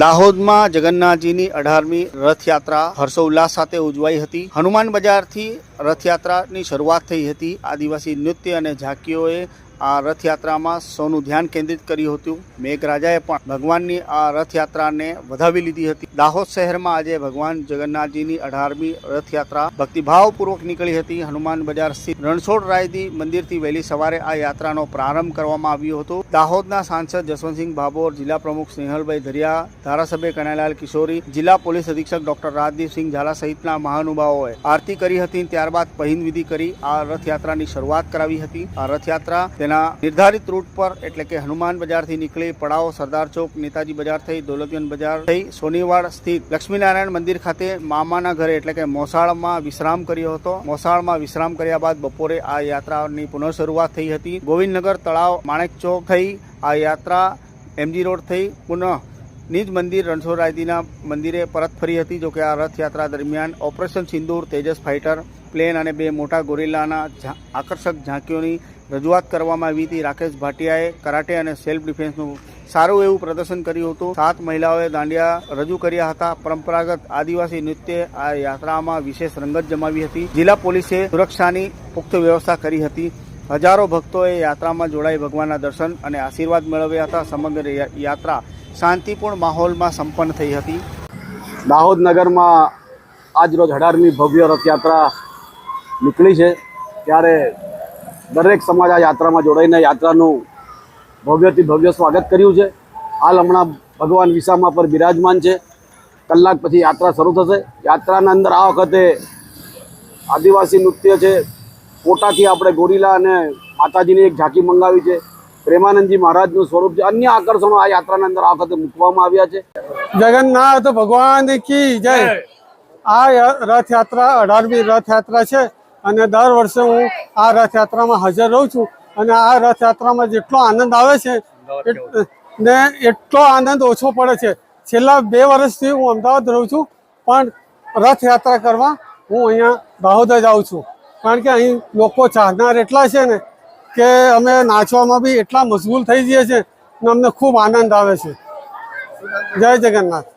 દાહોદમાં જગન્નાથજીની અઢારમી રથયાત્રા હર્ષોલ્લાસ સાથે ઉજવાઈ હતી. હનુમાન બજારથી રથયાત્રાની શરૂઆત થઈ હતી. આદિવાસી નૃત્ય અને ઝાંકીઓએ આ રથયાત્રામાં સૌનું ધ્યાન કેન્દ્રિત કર્યું હતું. મેઘરાજાએ પણ ભગવાનની આ રથયાત્રાને વધાવી લીધી હતી. દાહોદ શહેરમાં આજે ભગવાન જગન્નાથજીની અઢારમી રથયાત્રા ભક્તિભાવપૂર્વક નીકળી હતી. હનુમાન બજાર સ્થિત રણછોડ રાયદી મંદિરથી વહેલી સવારે આ યાત્રાનો પ્રારંભ કરવામાં આવ્યો હતો. દાહોદના સાંસદ જસવંતસિંહ ભાભોર, જિલ્લા પ્રમુખ સ્નેહલભાઈ ધરિયા, ધારાસભ્ય કનૈલાલ કિશોરી, જિલ્લા પોલીસ અધિક્ષક ડોક્ટર રાજદીપસિંહ ઝાલા સહિતના મહાનુભાવોએ આરતી કરી હતી. ત્યારબાદ પહિંદ વિધિ કરી આ રથયાત્રાની શરૂઆત કરાવી હતી. આ રથયાત્રા તેના નિર્ધારિત રૂટ પર એટલે કે હનુમાન બજારથી નીકળી પડાવ, સરદાર ચોક, નેતાજી બજાર થઈ, દોલતગંજ બજાર થઈ, સોનીવાડ સ્થિત લક્ષ્મીનારાયણ મંદિર ખાતે મામાના ઘરે એટલે કે મોસાળમાં વિશ્રામ કર્યો હતો. મોસાળમાં વિશ્રામ કર્યા બાદ બપોરે આ યાત્રાની પુનઃ શરૂઆત થઈ હતી. ગોવિંદનગર તળાવ માણેક ચોક થઈ, આ યાત્રા એમજી રોડ થઈ. પુનઃ નિજ મંદિર રણછોડરાયજીના મંદિરે પરત ફરી હતી, જોકે આ રથયાત્રા દરમિયાન ઓપરેશન સિંદૂર તેજસ ફાઇટર પ્લેન અને બે મોટા ગોરિલ્લાના આકર્ષક ઝાંકીઓની રજૂઆત કરવામાં આવી હતી. રાકેશ ભાટિયાએ કરાટે અને સેલ્ફ ડિફેન્સનું સારું એવું પ્રદર્શન કર્યું હતું. સાત મહિલાઓએ દાંડિયા રજૂ કર્યા હતા. પરંપરાગત આદિવાસી નૃત્ય આ યાત્રામાં વિશેષ રંગત જમાવી હતી. જિલ્લા પોલીસે સુરક્ષાની પુખ્ત વ્યવસ્થા કરી હતી. હજારો ભક્તોએ યાત્રામાં જોડાઈ ભગવાનના દર્શન અને આશીર્વાદ મેળવ્યા હતા. સમગ્ર યાત્રા શાંતિપૂર્ણ માહોલમાં સંપન્ન થઈ હતી. દાહોદ નગરમાં આજરોજ અઢારમી ભવ્ય રથયાત્રા નીકળી છે. ત્યારે દરેક સમાજ આ યાત્રામાં જોડાઈને યાત્રાનું ભવ્યથી ભવ્ય સ્વાગત કર્યું છે. હાલ હમણાં ભગવાન વિસામા પર બિરાજમાન છે. કલાક પછી યાત્રા શરૂ થશે. યાત્રાના અંદર આ વખતે આદિવાસી નૃત્ય છે. કોટાથી આપણે ગોરીલા અને માતાજીની એક ઝાંકી મંગાવી છે. પ્રેમાનંદજી મહારાજનું સ્વરૂપ છે. અન્ય આકર્ષણો આ યાત્રાના અંદર આ વખતે મૂકવામાં આવ્યા છે. જગન્નાથ ભગવાન કી જય. આ રથયાત્રા અઢારમી રથયાત્રા છે. અને દર વર્ષે હું આ રથયાત્રામાં હાજર રહું છું અને આ રથયાત્રામાં જેટલો આનંદ આવે છે ને એટલો આનંદ ઓછો પડે છે. છેલ્લા બે વર્ષથી હું અમદાવાદ રહું છું પણ રથયાત્રા કરવા હું અહીંયા દાહોદ જ આવું છું. કારણ કે અહીં લોકો ચાહનાર એટલા છે ને કે અમે નાચવામાં બી એટલા મશગુલ થઈ જઈએ છીએ ને અમને ખૂબ આનંદ આવે છે. જય જગન્નાથ.